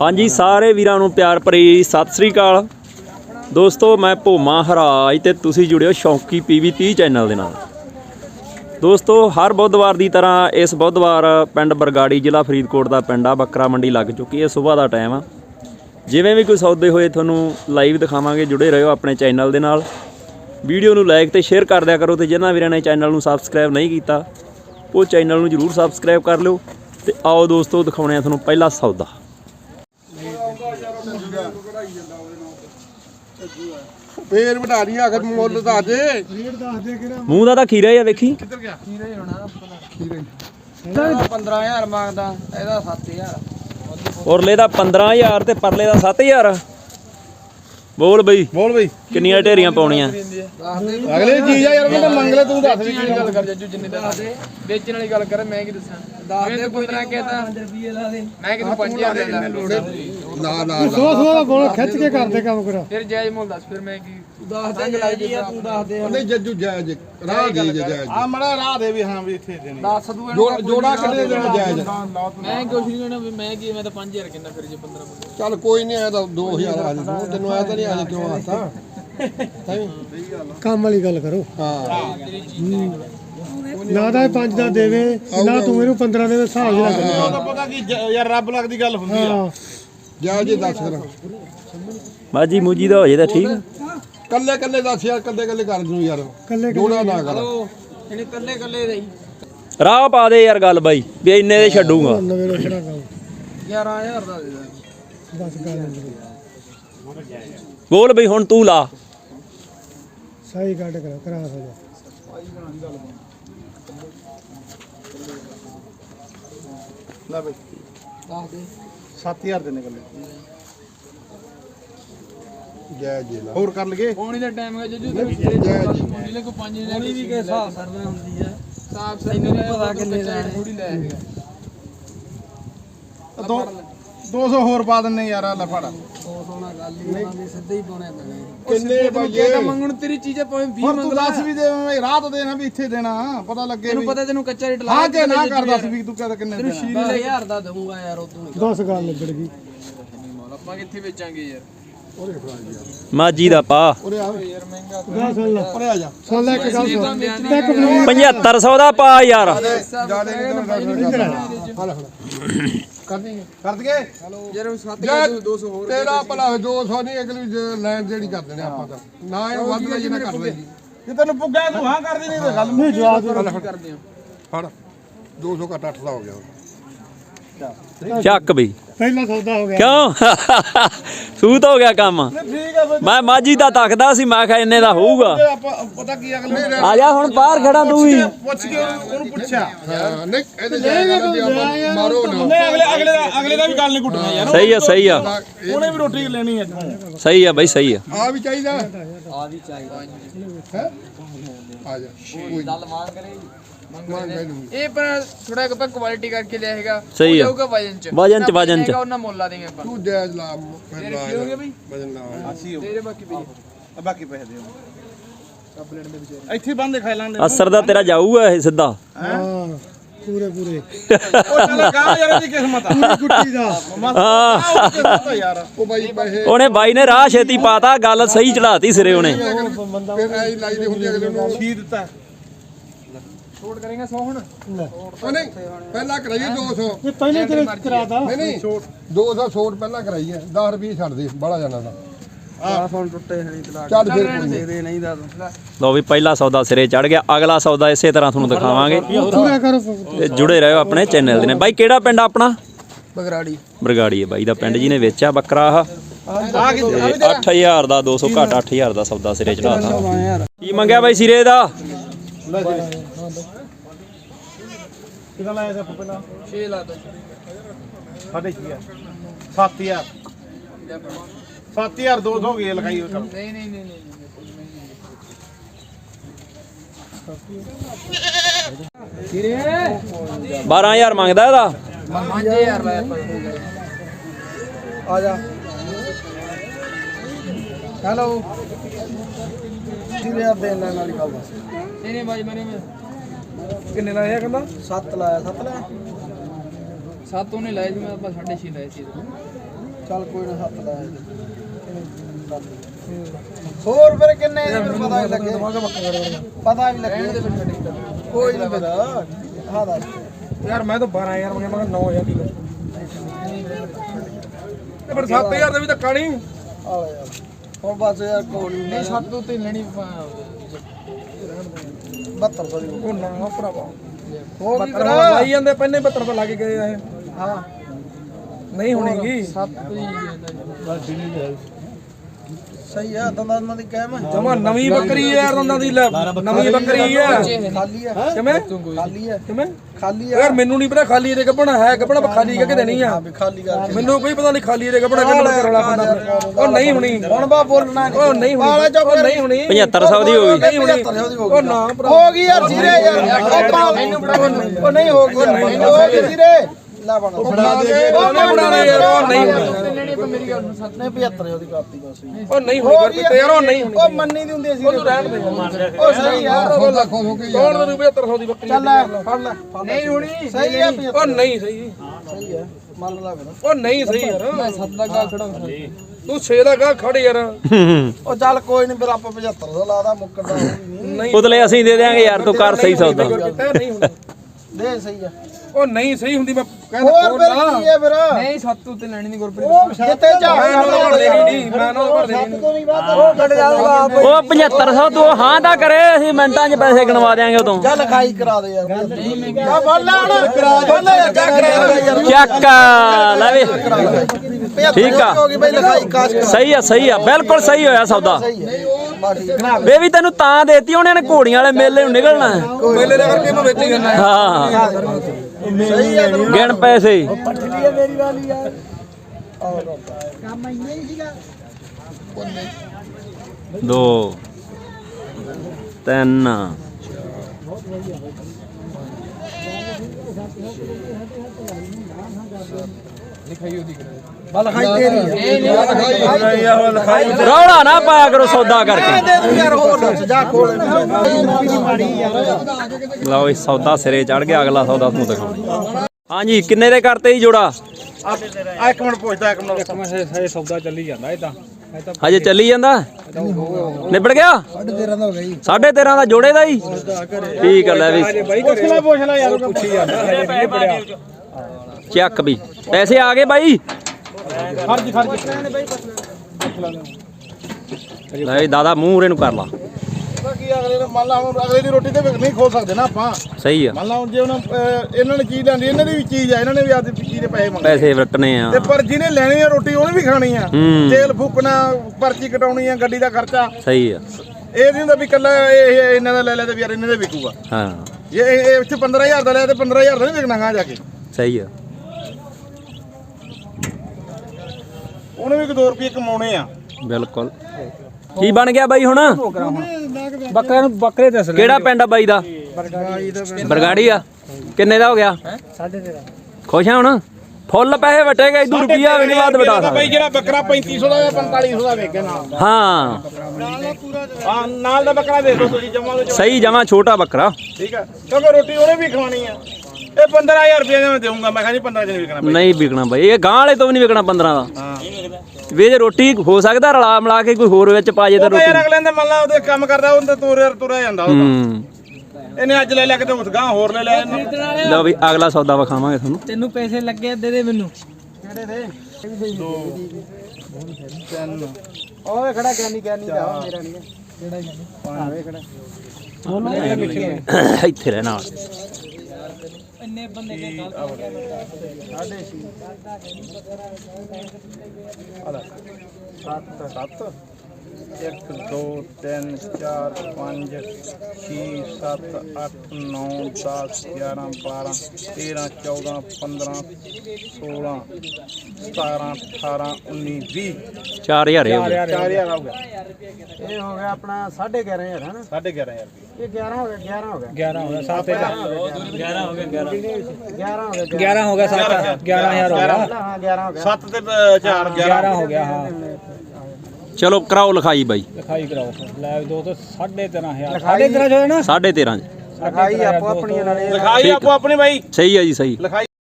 ਹਾਂਜੀ, ਸਾਰੇ ਵੀਰਾਂ ਨੂੰ ਪਿਆਰ ਭਰੀ ਸਤਿ ਸ੍ਰੀ ਅਕਾਲ। ਦੋਸਤੋ, ਮੈਂ ਭੋਮਾ ਹਰਾਜ ਤੇ ਤੁਸੀਂ ਜੁੜਿਓ ਸ਼ੌਂਕੀ ਪੀਵੀ 30 ਚੈਨਲ ਦੇ ਨਾਲ। ਦੋਸਤੋ, ਹਰ ਬੁੱਧਵਾਰ ਦੀ ਤਰ੍ਹਾਂ ਇਸ ਬੁੱਧਵਾਰ ਪਿੰਡ ਬਰਗਾੜੀ ਜ਼ਿਲ੍ਹਾ ਫਰੀਦਕੋਟ ਦਾ ਪਿੰਡ ਆ, ਬੱਕਰਾ ਮੰਡੀ ਲੱਗ ਚੁੱਕੀ ਹੈ, ਸਵੇਰ ਦਾ ਟਾਈਮ ਆ। ਜਿਵੇਂ ਵੀ ਕੋਈ ਸੌਦੇ ਹੋਏ, ਤੁਹਾਨੂੰ ਲਾਈਵ ਦਿਖਾਵਾਂਗੇ, ਜੁੜੇ ਰਹੋ ਆਪਣੇ ਚੈਨਲ ਦੇ ਨਾਲ। ਵੀਡੀਓ ਨੂੰ ਲਾਈਕ ਤੇ ਸ਼ੇਅਰ ਕਰ ਦਿਆ ਕਰੋ ਤੇ ਜਿਨ੍ਹਾਂ ਵੀਰਾਂ ਨੇ ਚੈਨਲ ਨੂੰ ਸਬਸਕ੍ਰਾਈਬ ਨਹੀਂ ਕੀਤਾ, ਉਹ ਚੈਨਲ ਨੂੰ ਜਰੂਰ ਸਬਸਕ੍ਰਾਈਬ ਕਰ ਲਿਓ ਤੇ ਆਓ ਦੋਸਤੋ ਦਿਖਾਉਣੇ ਆ ਤੁਹਾਨੂੰ ਪਹਿਲਾ ਸੌਦਾ। ਫੇਰ ਵਧਾਣੀ ਆਖਰ ਮੁੱਲ ਤਾਂ ਦੇ। ਮੂੰਹ ਦਾ ਤਾਂ ਖੀਰਾ ਹੀ ਆ ਵੇਖੀ। ਖੀਰੇ ਹੋਣਾ ਇਹਦਾ 15000 ਮੰਗਦਾ ਇਹਦਾ 7000 ਉਰਲੇ ਦਾ 15000 ਤੇ ਪਰਲੇ ਦਾ 7000 ਬੋਲ ਬਈ ਬੋਲ ਬਈ। ਕਿੰਨੀਆਂ ਢੇਰੀਆਂ ਪਾਉਣੀਆਂ? ਅਗਲੇ ਚੀਜ਼ ਆ ਯਾਰ ਮੈਂ ਤਾਂ ਮੰਗ ਲੈ ਤੂੰ ਦੱਸ ਵੀ ਕੀ ਗੱਲ ਕਰ ਜੱਜੂ ਜਿੰਨੇ ਦਾ ਦੇ। ਵੇਚਣ ਵਾਲੀ ਗੱਲ ਕਰ ਮੈਂ ਕੀ ਦੱਸਾਂ? ਦੱਸ ਦੇ ਕੋਈ ਨਾ। ਕਹਤਾ। 5 ਰੁਪਏ ਲਾ ਦੇ। ਮੈਂ ਕਿਹਨੂੰ 5000 ਦੇ ਲਾ ਨਾ ਨਾ ਸੋ ਸੋ ਦਾ ਗੋਲ ਖਿੱਚ ਕੇ ਕਰਦੇ ਕੰਮ ਕਰਾ। ਫਿਰ ਜਾਇਜ਼ ਮੁੱਲ ਦੱਸ ਫਿਰ ਮੈਂ ਕੀ ਦੱਸ ਦੇ ਜੀ ਤੂੰ ਦੱਸ ਦੇ ਨਹੀਂ ਜੱਜੂ ਜਾਇਜ਼ ਰਾਹ ਦੇ ਜੇ ਜਾਇਜ਼ ਆ ਮੜਾ ਰਾਹ ਦੇ ਵੀ ਹਾਂ ਵੀ ਇੱਥੇ ਦੇਣੀ। ਦੱਸ ਦੂ ਜੋੜਾ ਕਿੰਨੇ ਦੇਣਾ ਜਾਇਜ਼ ਮੈਂ ਕੁਛ ਨਹੀਂ ਕਹਿਣਾ ਵੀ ਮੈਂ ਕੀ ਮੈਂ ਤਾਂ 5000 ਕਿੰਨਾ ਫਿਰ ਜੇ 15 ਮੁੱਲ ਚੱਲ ਕੋਈ ਨਹੀਂ ਆਇਆ ਤਾਂ 2000 ਆ ਜਾ ਤੈਨੂੰ ਆਇਆ ਤਾਂ ਨਹੀਂ ਆਇਆ ਕਿਉਂ ਆਤਾ? ਕੰਮ ਵਾਲੀ ਗੱਲ ਕਰੋ। ਹਾਂ। ਨਾ ਤਾਂ ਇਹ ਪੰਜ ਦਾ ਦੇਵੇ ਨਾ ਤੂੰ ਇਹਨੂੰ 15 ਦੇਵੇ ਹਿਸਾਬ ਜਿਹੜਾ ਪਤਾ ਕੀ ਯਾਰ ਰੱਬ ਲੱਗਦੀ ਗੱਲ ਹੁੰਦੀ ਹਾਂ। ਜਾਇਜ਼ ਹੀ ਦੱਸ ਕਰਾਂ ਮਾਜੀ ਮੂਜੀ ਦਾ ਹੋ ਜੇ ਤਾਂ ਠੀਕ। ਕੱਲੇ ਕੱਲੇ ਦੱਸ ਯਾਰ ਕੱਲੇ ਕੱਲੇ ਕਰ ਦੂੰ ਯਾਰ। ਕੱਲੇ ਜੋੜਾ ਨਾ ਕਰ। ਇਹਨੇ ਕੱਲੇ ਕੱਲੇ ਦੇ ਰਾਹ ਪਾ ਦੇ ਯਾਰ ਗੱਲ ਬਾਈ ਵੀ ਇੰਨੇ ਦੇ ਛੱਡੂਗਾ। ਨਵੇਂ ਲੋਚਣਾ ਕੰਮ 11000 ਦਾ ਦੇ ਦੇ ਬਸ ਗੱਲ ਨਹੀਂ। ਬੋਲ ਬਈ ਹੁਣ ਤੂੰ ਲਾ। ਸਹੀ ਕੱਢ ਕਰਾ ਕਰਾ ਸਕਦਾ ਲੈ ਬਈ। ਦੱਸ ਦੇ। 7000 ਦੇ ਨਿਕਲੇ ਜਾਇਜ਼ ਜੀ ਲਾ ਹੋਰ ਕਰ ਲਈਏ? ਪੌਣੀ ਦਾ ਟਾਈਮ ਹੈ ਜੱਜੂ ਤੇ ਜਾਇਜ਼ ਜੀ ਪੌਣੀ ਲੈ ਕੋ 5 ਲੈ ਵੀ ਕੇ ਹਿਸਾਬ ਸਰਦਾ ਹੁੰਦੀ ਆ? ਹਿਸਾਬ ਨਹੀਂ ਪਤਾ ਕਿੰਨੇ ਦਾ ਥੋੜੀ ਲੈ ਹੈਗਾ 200 ਹੋਰ ਪਾ ਦਿੰਨੇ ਯਾਰ ਆ ਲੈ ਫੜ। 200 ਨਾਲ ਗੱਲ ਹੀ ਨਹੀਂ ਸਿੱਧੇ ਹੀ ਪਾਉਣੇ ਪੈਣੇ ਕਿੰਨੇ ਭਾਈਏ? ਕਿਹਦਾ ਮੰਗਣ ਤੇਰੀ ਚੀਜ਼ਾਂ ਭਾਵੇਂ 20 ਹੋਰ ਤੂੰ ਦੱਸ ਵੀ ਦੇ ਮੈਂ ਰਾਤ ਦੇਣਾ ਵੀ ਇੱਥੇ ਦੇਣਾ ਪਤਾ ਲੱਗੇ ਤੈਨੂੰ ਵੀ। ਪਤਾ ਤੈਨੂੰ ਕੱਚਾ ਰੇਟ ਲਾ ਹਾਂ ਜੇ ਨਾ ਕਰ ਦੱਸ ਵੀ ਤੂੰ ਕਹਿੰਦਾ ਕਿੰਨੇ ਤੈਨੂੰ ਦੇਣਾ। ਸ਼ੀਰੀ ਦਾ 1000 ਦਾ ਦਊਂਗਾ ਯਾਰ ਉਦੋਂ ਨਹੀਂ ਦਸ ਗੱਲ ਨਿਬੜ ਗਈ। ਆਪਾਂ ਕਿੱਥੇ ਵੇਚਾਂਗੇ ਯਾਰ? ਮਾਜੀ ਦਾ ਪਾ। ਉਰੇ ਆ। ਯਾਰ ਮਹਿੰਗਾ ਗੱਲ ਸੁਣ ਲੈ। ਆ ਜਾ। ਸੁਣ ਲੈ ਇੱਕ ਗੱਲ ਸੁਣ। ਵੇਚਣਾ ਇੱਕ ਮਿੰਟ। 7500 ਦਾ ਪਾ ਯਾਰ। ਹਲ ਹਲ ਕਰ ਦੇਂਗੇ ਕਰ ਦਈਏ? ਯਾਰ 7 ਜਾ 200 ਹੋਰ ਤੇਰਾ ਭਲਾ ਹੋਵੇ, 200 ਨਹੀਂ ਅਗਲੀ ਲੈਣ ਜਿਹੜੀ ਕਰ ਦੇਣੇ ਆਪਾਂ ਤਾਂ। ਨਾ ਇਹਨੂੰ ਵੱਧ ਲਈ ਨਾ ਘੱਟ ਲਈ। ਜੇ ਤੈਨੂੰ ਪੁੱਗਾ ਤੂੰ ਹਾਂ ਕਰਦੀ ਨਹੀਂ ਤੇ ਗੱਲ ਨਹੀਂ ਜਵਾਬ ਕਰਦੇ ਆ ਫੜ। 200 ਘੱਟ 8 ਦਾ ਹੋ ਗਿਆ। ਚੱਕ ਬਈ ਪਹਿਲਾ ਸੌਦਾ ਹੋ ਗਿਆ। ਕਿਉਂ? ਸੂਤ ਹੋ ਗਿਆ ਕੰਮ। ਠੀਕ ਆ ਫਿਰ। ਮੈਂ ਮਾਜੀ ਦਾ ਤੱਕਦਾ ਸੀ ਮੈਂ ਕਿਹਾ ਇੰਨੇ ਦਾ ਹੋਊਗਾ। ਪਤਾ ਕੀ ਅਗਲੇ ਆ ਜਾ ਹੁਣ ਬਾਹਰ ਖੜਾ ਤੂੰ ਵੀ। ਪੁੱਛ ਕੇ ਉਹਨੂੰ ਪੁੱਛਿਆ। ਨਹੀਂ ਇਹਦੇ ਮਾਰੋ ਨਾ। ਅਗਲੇ ਅਗਲੇ ਦਾ ਅਗਲੇ ਦਾ ਵੀ ਗੱਲ ਨਹੀਂ ਕੁੱਟਣਾ ਯਾਰ। ਸਹੀ ਆ ਸਹੀ ਆ। ਉਹਨੇ ਵੀ ਰੋਟੀ ਲੈਣੀ ਹੈ ਸਹੀ ਆ ਬਈ ਸਹੀ ਆ। ਆ ਵੀ ਚਾਹੀਦਾ। ਆ ਵੀ ਚਾਹੀਦਾ। ਹੈ? ਆ ਜਾ। ਕੋਈ ਗੱਲ ਮੰਗ ਕਰੇ। ਇਹ ਪਰ ਥੋੜਾ ਜਿਹਾ ਕੁਆਲਿਟੀ ਕਰਕੇ ਲਿਆ ਹੈਗਾ ਸਹੀ ਆ। ਜਾਊਗਾ ਵਜਨ ਚ। ਵਜਨ ਚ, ਵਜਨ ਚ। ਉਹਨਾਂ ਮੁੱਲ ਲਾ ਦੇਂਗੇ ਆਪਾਂ। ਤੂੰ ਜਾਇਜ਼ ਲਾ ਫਿਰ ਲਾ ਕੀ ਹੋ ਗਿਆ ਬਈ? ਵਜਨ ਲਾ ਤੇਰੇ ਬਾਕੀ ਵੀ ਆ ਬਾਕੀ ਪੈਸੇ ਦਿਓ। ਇੱਥੇ ਬੰਦੇ ਖਾ ਲਾਂਦੇ ਅਸਰ ਦਾ ਤੇਰਾ ਜਾਊਗਾ ਇਹ ਸਿੱਧਾ। ਹਾਂ ਪੂਰੇ ਪੂਰੇ। ਉਹ ਚੱਲ ਗਾ ਯਾਰ ਇਹਦੀ ਕਿਸਮਤ ਆ। ਗੁੱਟੀ ਦਾ। ਹਾਂ। ਕਿਸਮਤ ਆ ਯਾਰ। ਉਹ ਬਾਈ ਪੈਸੇ ਉਹਨੇ ਬਾਈ ਨੇ ਰਾਹ ਛੇਤੀ ਪਾਤਾ ਗੱਲ ਸਹੀ ਚੜਾਤੀ ਸਿਰੇ ਉਹਨੇ। ਫਿਰ ਐ ਲਾਈ ਦੀ ਹੁੰਦੀ ਅਗਲੇ ਨੂੰ। ਕੀ ਦਿੱਤਾ। ਛੋਟ ਕਰੇਗਾ 100 ਹੁਣ? ਉਹ ਨਹੀਂ ਪਹਿਲਾਂ ਕਰਾਈਏ 200 ਇਹ ਪਹਿਲੇ ਤੇਰੇ ਕਰਾਤਾ ਨਹੀਂ ਨਹੀਂ 200 ਛੋਟ ਪਹਿਲਾਂ ਕਰਾਈ ਹੈ। 10 ਰੁਪਏ ਛੱਡ ਦੇ ਬੜਾ ਜਾਣਾ ਦਾ ਆ ਫੋਨ ਟੁੱਟੇ ਹਣੀ ਤਲਾਕ। ਚੱਲ ਫਿਰ ਕੋਈ ਨਹੀਂ। ਦੇ ਨਹੀਂ ਦਾ ਲੋ। ਵੀ ਪਹਿਲਾ ਸੌਦਾ ਸਿਰੇ ਚੜ ਗਿਆ ਅਗਲਾ ਸੌਦਾ ਇਸੇ ਤਰ੍ਹਾਂ ਤੁਹਾਨੂੰ ਦਿਖਾਵਾਂਗੇ। ਪੂਰਾ ਕਰੋ ਤੇ ਜੁੜੇ ਰਹੋ ਆਪਣੇ ਚੈਨਲ ਦੇ ਨੇ ਬਾਈ ਕਿਹੜਾ ਪਿੰਡ ਆਪਣਾ? ਬਗਰਾੜੀ। ਬਰਗਾੜੀ ਹੈ ਬਾਈ ਦਾ ਪਿੰਡ ਜੀ ਨੇ ਵੇਚਿਆ ਬੱਕਰਾ ਆਹ। ਤੇ 8000 ਦਾ। 200 ਘੱਟ 8000 ਦਾ ਸੌਦਾ ਸਿਰੇ ਚੜਾਤਾ ਕੀ ਮੰਗਿਆ ਬਾਈ ਸਿਰੇ ਦਾ? ਕਿਦਾਂ ਲਾਇਆ ਸੀ ਪਹਿਲਾਂ 6 ਲਾ ਦੋ। ਸਾਡੇ 7000 7000 200 ਹੋ ਗਏ ਲਗਾਈ ਉਹ ਕੰਮ ਨਹੀਂ ਨਹੀਂ ਨਹੀਂ ਨਹੀਂ ਕਿਰੇ 12000 ਮੰਗਦਾ ਇਹਦਾ। 5000 ਲਾਇਆ ਆ ਜਾ। ਹੈਲੋ। ਕਿਰੇ ਆ ਦੇਣ ਲੈਣ ਵਾਲੀ ਗੱਲ ਬਸ ਨਹੀਂ ਨਹੀਂ ਬਾਈ ਮਰੇ ਮੈਂ ਕਿੰਨੇ ਲਾਇਆ ਕਹਿੰਦਾ? 7 ਲਾਇਆ 7 ਲਾਇਆ। 7 ਉਹਨੇ ਲਾਇਆ ਸੀ ਮੈਂ ਆਪਾਂ 6.5 ਲਾਇਆ ਸੀ ਚੱਲ ਕੋਈ ਨਾ ਹੱਥ ਲਾ ਹੋਰ ਫਿਰ ਕਿੰਨੇ ਨੇ ਫਿਰ ਪਤਾ ਵੀ ਲੱਗੇ। ਪਤਾ ਵੀ ਲੱਗੇ। ਕੋਈ ਨਹੀਂ ਫਿਰ ਹਾਂ ਦੱਸ। ਯਾਰ ਮੈਂ ਤਾਂ 12000 ਮੰਗਿਆ ਮੈਂ 9000 ਦੀ ਤੇ ਫਿਰ 7000 ਦਾ ਵੀ ਧੱਕਾ ਨਹੀਂ ਆ ਯਾਰ। ਹੁਣ ਬਸ ਯਾਰ ਕੋਈ ਨਹੀਂ ਨਹੀਂ ਸੱਤ ਤੋਂ ਤੇ ਲੈਣੀ 72 ਦੀ। ਉਹ ਨਾ ਭਰਾਵਾ। ਹੋ ਗਈ ਫਿਰ ਲਾਈ ਜਾਂਦੇ ਪਹਿਲੇ 72 ਤੋਂ ਲਾ ਕੇ ਗਏ ਇਹ। ਹਾਂ। ਨਹੀਂ ਹੋਣੀਗੀ ਸੱਤ ਤੋਂ ਹੀ। ਸਹੀ ਆ ਦੰਦਾਂ ਦੀ ਕਹਿਮ ਹੈ ਜਮਾ ਨਵੀਂ ਬੱਕਰੀ ਹੈ ਯਾਰ ਉਹਨਾਂ ਦੀ ਲੈ, ਨਵੀਂ ਬੱਕਰੀ ਹੈ ਖਾਲੀ ਹੈ? ਕਿਵੇਂ? ਖਾਲੀ ਹੈ ਕਿਵੇਂ? ਖਾਲੀ ਹੈ ਯਾਰ ਮੈਨੂੰ ਨਹੀਂ ਪਤਾ ਖਾਲੀ ਇਹਦੇ ਕੱਪਣਾ ਹੈ ਕੱਪਣਾ ਖਾਲੀ ਕਿ ਕਿਤੇ ਨਹੀਂ ਆ? ਵੀ ਖਾਲੀ ਕਰਕੇ। ਮੈਨੂੰ ਕੋਈ ਪਤਾ ਨਹੀਂ ਖਾਲੀ ਇਹਦੇ ਕੱਪਣਾ ਕਿੰਨਾ ਕਰ ਰੌਲਾ ਪੈਂਦਾ ਉਹ ਨਹੀਂ ਹੋਣੀ। ਹੁਣ ਬਾ ਬੋਲਣਾ ਨਹੀਂ ਉਹ ਨਹੀਂ ਹੋਣੀ। ਵਾਲਾ ਚੁੱਪ ਉਹ ਨਹੀਂ ਹੋਣੀ। 7500 ਦੀ ਹੋ ਗਈ। ਨਹੀਂ ਹੋਣੀ। 75 ਦੀ ਹੋ ਉਹ ਨਾ ਭਰਾ। ਹੋ ਗਈ ਯਾਰ ਜੀਰੇ ਯਾਰ। ਉਹ ਪਾ। ਮੈਨੂੰ ਉਹ ਨਹੀਂ ਹੋ ਗਈ। ਹੋ ਗਈ। ਜੀਰੇ। ਲੈ ਬਣਾ ਉਹ ਬਣਾ ਦੇ ਉਹ ਨਹੀਂ ਬਣਾਉਣੀ ਯਾਰ ਉਹ ਨਹੀਂ ਹੋਣੀ। ਲੈਣੀ ਪਰ ਮੇਰੀ ਗੱਲ ਸੁਣ। ਸੱਤ ਨਹੀਂ 75 ਉਹਦੀ ਕਰਤੀ ਬਸ। ਉਹ ਨਹੀਂ ਹੋਣੀ ਕਰ ਤੇ ਯਾਰ ਉਹ ਨਹੀਂ ਹੋਣੀ। ਉਹ ਮੰਨੀ ਦੀ ਹੁੰਦੀ ਸੀ। ਉਹ ਰਹਿਣ ਦੇ। ਉਹ ਸਹੀ ਯਾਰ ਉਹ ਲੱਖੋਂ ਹੋ ਗਈ ਕੌਣ ਦਾ 7500 ਦੀ ਬੱਕਰੀ ਚੱਲ ਲੈ ਫੜ ਲੈ। ਨਹੀਂ ਹੋਣੀ ਸਹੀ ਹੈ ਉਹ ਨਹੀਂ ਸਹੀ। ਸਹੀ ਹੈ ਮੰਨ ਲਾ ਫਿਰ। ਉਹ ਨਹੀਂ ਸਹੀ ਯਾਰ। ਮੈਂ ਸੱਤ ਦਾ ਗਾ ਖੜਾ ਤੂੰ ਛੇ ਦਾ ਗਾਹ ਖੜ ਯਾਰ। ਉਹ ਚੱਲ ਕੋਈ ਨਹੀਂ ਫਿਰ ਆਪਾਂ 7500 ਲਾਦਾ ਮੁੱਕਰਦਾ ਉਹ ਵੀ ਨਹੀਂ। ਉਤਲੇ ਅਸੀਂ ਦੇ ਦਿਆਂਗੇ ਯਾਰ ਤੂੰ ਕਰ ਸਹੀ ਸੌਦਾ। ਕੀਤਾ ਨਹੀਂ ਹੋਣੀ। ਦੇ ਸਹੀ ਆ। ਉਹ ਨਹੀਂ ਸਹੀ ਹੁੰਦੀ ਮੈਂ ਕਹਿੰਦਾ ਹੋਰ ਫਿਰ ਕੀ ਹੈ ਫਿਰ? ਨਹੀਂ ਸੱਤ ਤੋਂ ਤੇ ਲੈਣੀ ਨਹੀਂ ਗੁਰਪ੍ਰੀਤ। ਜਿੱਤੇ ਜਾ ਮੈਂ ਨਾ ਕਰ ਦੇਣੀ ਨਹੀਂ ਮੈਂ ਨਾ ਕਰ ਦੇਣੀ ਨਹੀਂ। ਨਹੀਂ ਬਾਤ ਉਹ ਕੱਢ ਜਾਊਗਾ ਉਹ 7500 ਤੂੰ ਹਾਂ ਤਾਂ ਕਰੇ ਅਸੀਂ ਮਿੰਟਾਂ 'ਚ ਪੈਸੇ ਗਣਵਾ ਦਿਆਂਗੇ ਉਦੋਂ। ਜਾ ਲਿਖਾਈ ਕਰਾ ਦੇ ਯਾਰ। ਜਾ ਫੜ ਲੈ ਹੁਣ। ਕਰਾ ਦੇ। ਜਾ ਕਰਾ ਦੇ ਯਾਰ ਚੱਕ ਲੈ। ਵੇ। ਠੀਕ ਆ। ਹੋ ਗਈ ਬਈ ਲਿਖਾਈ ਕਾਸ਼ ਕਰਾ ਸਹੀ ਆ ਸਹੀ ਆ ਬਿਲਕੁਲ ਸਹੀ ਹੋਇਆ ਸੌਦਾ। ਸਹੀ ਹੈ ਬੇਬੀ ਤੈਨੂੰ ਤਾਂ ਦੇਤੀ ਉਹਨੇ ਨੇ ਘੋੜੀਆਂ ਵਾਲੇ ਮੇਲੇ ਨੂੰ ਨਿਕਲਣਾ ਹੈ। ਮੇਲੇ ਦੇ ਕਰਕੇ ਮੈਂ ਵੇਚੀ ਜਾਂਦਾ। ਹਾਂ। ਸਹੀ ਹੈ ਗਿਣ ਪੈਸੇ। ਪੱਟਦੀ ਹੈ ਮੇਰੀ ਵਾਲੀ ਯਾਰ ਕੰਮ ਇੰਨੇ ਹੀ। ਸੀਗਾ ਦੋ ਤਿੰਨ। ਲਿਖਾਈ ਰੌਲਾ ਨਾ ਪਾਇਆ ਕਰੋ ਸੌਦਾ ਕਰਕੇ। ਦੇ ਤੂੰ ਯਾਰ ਹੋਰ ਦੱਸ ਜਾ ਖੋਲ ਲਓ ਇਹ ਸੌਦਾ ਸਿਰੇ ਚੜ ਗਿਆ ਅਗਲਾ ਸੌਦਾ ਤੁਹਾਨੂੰ ਦਿਖਾਉਂ ਹਾਂਜੀ ਕਿੰਨੇ ਦੇ ਕਰਤੇ ਜੀ ਜੋੜਾ? ਆ ਇੱਕ ਮਿੰਟ ਪੁੱਛਦਾ ਇੱਕ ਮਿੰਟ। ਹਜੇ ਚੱਲੀ ਜਾਂਦਾ? ਨਿਬੜ ਗਿਆ? 13.5 ਦਾ ਹੋ ਗਈ 13.5 ਦਾ ਜੋੜੇ ਦਾ ਹੀ? ਠੀਕ ਆ ਲੈ ਵੀ। ਬਾਈ ਪੁੱਛ ਲੈ ਪੁੱਛ ਲੈ ਯਾਰ ਪੁੱਛੀ ਜਾਂਦਾ ਚੱਕ ਵੀ। ਪੈਸੇ ਆ ਗਏ ਬਾਈ? ਖਰਚ ਖਰਚ। ਲੈ ਦਾਦਾ ਮੂੰਹ ਉਰੇ ਨੂੰ ਕਰ ਲਾ। ਕੀ ਅਗਲੇ ਨੇ ਮੰਨ ਲਾ ਹੁਣ ਅਗਲੇ ਦੀ ਰੋਟੀ ਤੇ ਨਹੀਂ ਖੋਲ ਸਕਦੇ ਨਾ ਆਪਾਂ। ਸਹੀ ਆ। ਮੰਨ ਲਾ ਹੁਣ ਜੇ ਉਹਨਾਂ ਅਹ, ਇਹਨਾਂ ਨੇ ਚੀਜ਼ ਲੈਂਦੀ ਇਹਨਾਂ ਦੀ ਵੀ ਚੀਜ਼ ਆ ਇਹਨਾਂ ਨੇ ਵੀ ਆਪਦੀ ਚੀਜ਼ ਦੇ ਪੈਸੇ ਮੰਗੇ। ਪੈਸੇ ਵਰਤਣੇ ਆ। ਤੇ ਪਰ ਜਿਹਨੇ ਲੈਣੀ ਆ ਰੋਟੀ ਉਹਨੇ ਵੀ ਖਾਣੀ ਆ। ਹੂੰ। ਤੇਲ ਫੂਕਣਾ ਪਰਚੀ ਕਟਾਉਣੀ ਆ ਗੱਡੀ ਦਾ ਖਰਚਾ। ਸਹੀ ਆ। ਇਹ ਨਹੀਂ ਹੁੰਦਾ ਵੀ ਕੱਲਾ ਇਹ ਇਹ ਇਹਨਾਂ ਦਾ ਲੈ ਲੈ ਤੇ ਵੀ ਯਾਰ ਇਹਨਾਂ ਦੇ ਵਿਕੂਗਾ। ਹਾਂ। ਜੇ ਇਹ ਇਹ ਇੱਥੇ 15000 ਦਾ ਲਿਆ ਤੇ 15000 ਦਾ ਨਹੀਂ ਵਿਕਣਾ ਗਾ ਜਾ ਕੇ। ਸਹੀ ਆ। ਉਹਨੇ ਵੀ 2 ਰੁਪਏ ਕਮਾਉਣੇ ਆ। ਬਿਲਕੁਲ। ਕੀ ਬਣ ਗਿਆ ਬਾਈ ਹੁਣ? ਬੱਕਰੇ ਨੂੰ ਬੱਕਰੇ ਦੱਸ ਕਿਹੜਾ ਪਿੰਡ ਆ ਬਾਈ ਦਾ? ਬਰਗਾੜੀ ਆ। ਕਿੰਨੇ ਦਾ ਹੋ ਗਿਆ? ਸਾਢੇ ਤੇਰਾਂ। ਖੁਸ਼ ਆ ਹੁਣ? ਫੁੱਲ ਪੈਸੇ ਵਟੇਗਾ ਇਦੋਂ ਰੁਪਿਆ ਵੀ ਨਹੀਂ ਬਟਾ ਬਾਈ ਸਕਦਾ। ਜਿਹੜਾ ਬੱਕਰਾ 3500 ਦਾ ਜਾਂ 4500 ਦਾ ਵੇਚਿਆ ਨਾਲ ਹਾਂ। ਨਾਲ ਦਾ ਬੱਕਰਾ ਦੇ ਦਿਓ ਤੁਸੀਂ ਜਮਾ ਦੇ ਸਹੀ ਜਮਾ ਛੋਟਾ ਬੱਕਰਾ। ਠੀਕ ਆ। ਕਿਉਂਕਿ ਰੋਟੀ ਉਹਨੇ ਵੀ ਖਵਾਣੀ ਆ। ਇਹ 15000 ਰੁਪਏ ਦਾ ਮੈਂ ਦੇਊਂਗਾ ਮੈਂ ਕਹਿੰਦੀ 15 ਚ ਨਹੀਂ ਵਿਕਣਾ ਨਹੀਂ ਵਿਕਣਾ ਬਾਈ ਇਹ ਗਾਂ ਵਾਲੇ ਤੋਂ ਵੀ ਨਹੀਂ ਵਿਕਣਾ 15 ਦਾ। ਹਾਂ। ਵੀ ਜੇ ਰੋਟੀ ਹੋ ਸਕਦਾ ਰਲਾ ਮਿਲਾ ਕੇ ਕੋਈ ਹੋਰ ਵਿੱਚ ਪਾ ਜੇ ਤਾਂ ਉਹ ਤਾਂ ਯਾਰ ਰੋਟੀ। ਅਗਲੇ ਨੇ ਮੰਨ ਲਾ ਉਹਦੇ ਕੰਮ ਕਰਦਾ ਉਹਦੇ ਤੁਰਿਆ ਤੁਰਿਆ ਜਾਂਦਾ ਉਹ ਹੂੰ। ਇਹਨੇ ਅੱਜ ਲੈ ਲਿਆ ਕਿਤੇ ਉਸ ਗਾਂ ਹੋਰ ਲੈ ਲਿਆ ਇਹਨੇ। ਲਓ ਵੀ ਅਗਲਾ ਸੌਦਾ ਵਿਖਾਵਾਂਗੇ ਤੁਹਾਨੂੰ। ਤੈਨੂੰ ਪੈਸੇ ਲੱਗੇ ਦੇ ਦੇ ਮੈਨੂੰ। ਓਏ ਖੜਾ ਗਿਆਨੀ ਗਿਆਨੀ ਦਾ ਮੇਰਾ ਨਹੀਂ ਜਿਹੜਾ ਗਿਆਨੀ ਇੱਥੇ ਰਹਿ ਨਾਲ ਇੰਨੇ ਬੰਦੇ ਨੇ ਗਲਤ ਹੋ ਗਿਆ ਸਾਡੇ ਸੀ। 7 7 ਇੱਕ ਦੋ ਤਿੰਨ ਚਾਰ ਪੰਜ ਛੇ ਸੱਤ ਅੱਠ ਨੌ ਦਸ ਗਿਆਰਾਂ ਬਾਰਾਂ ਤੇਰਾਂ ਚੌਦਾਂ ਪੰਦਰਾਂ ਸੋਲਾਂ ਸਤਾਰਾਂ ਅਠਾਰਾਂ ਉੱਨੀ ਵੀਹ 4000 ਹੋ ਗਿਆ 4000 ਹੋ ਗਿਆ ਇਹ ਹੋ ਗਿਆ ਆਪਣਾ ਹੈ ਨਾ ਸਾਢੇ 11000 ਰੁਪਏ ਇਹ 11 ਹੋ ਗਿਆ 11 ਹੋ ਗਿਆ 11 ਹੋ ਗਿਆ 11 ਹੋ ਗਿਆ 11 ਹੋ ਗਿਆ 11 ਹੋ ਗਿਆ 11 ਹੋ ਗਿਆ 7 ਤੇ 4 11 ਹੋ ਗਿਆ ਹਾਂ ਚਲੋ ਕਰਾਓ ਲਿਖਾਈ ਬਾਈ। ਲਿਖਾਈ ਕਰਾਓ ਲੈ ਦੋ ਤੋਂ 13500 13500 ਹੋਇਆ ਨਾ? 13.5 ਲਿਖਾਈ ਆਪੋ ਆਪਣੀਆਂ ਨਾਲੇ। ਲਿਖਾਈ ਆਪੋ ਆਪਣੀ ਬਾਈ। ਸਹੀ ਆ ਜੀ ਸਹੀ। ਲਿਖਾਈ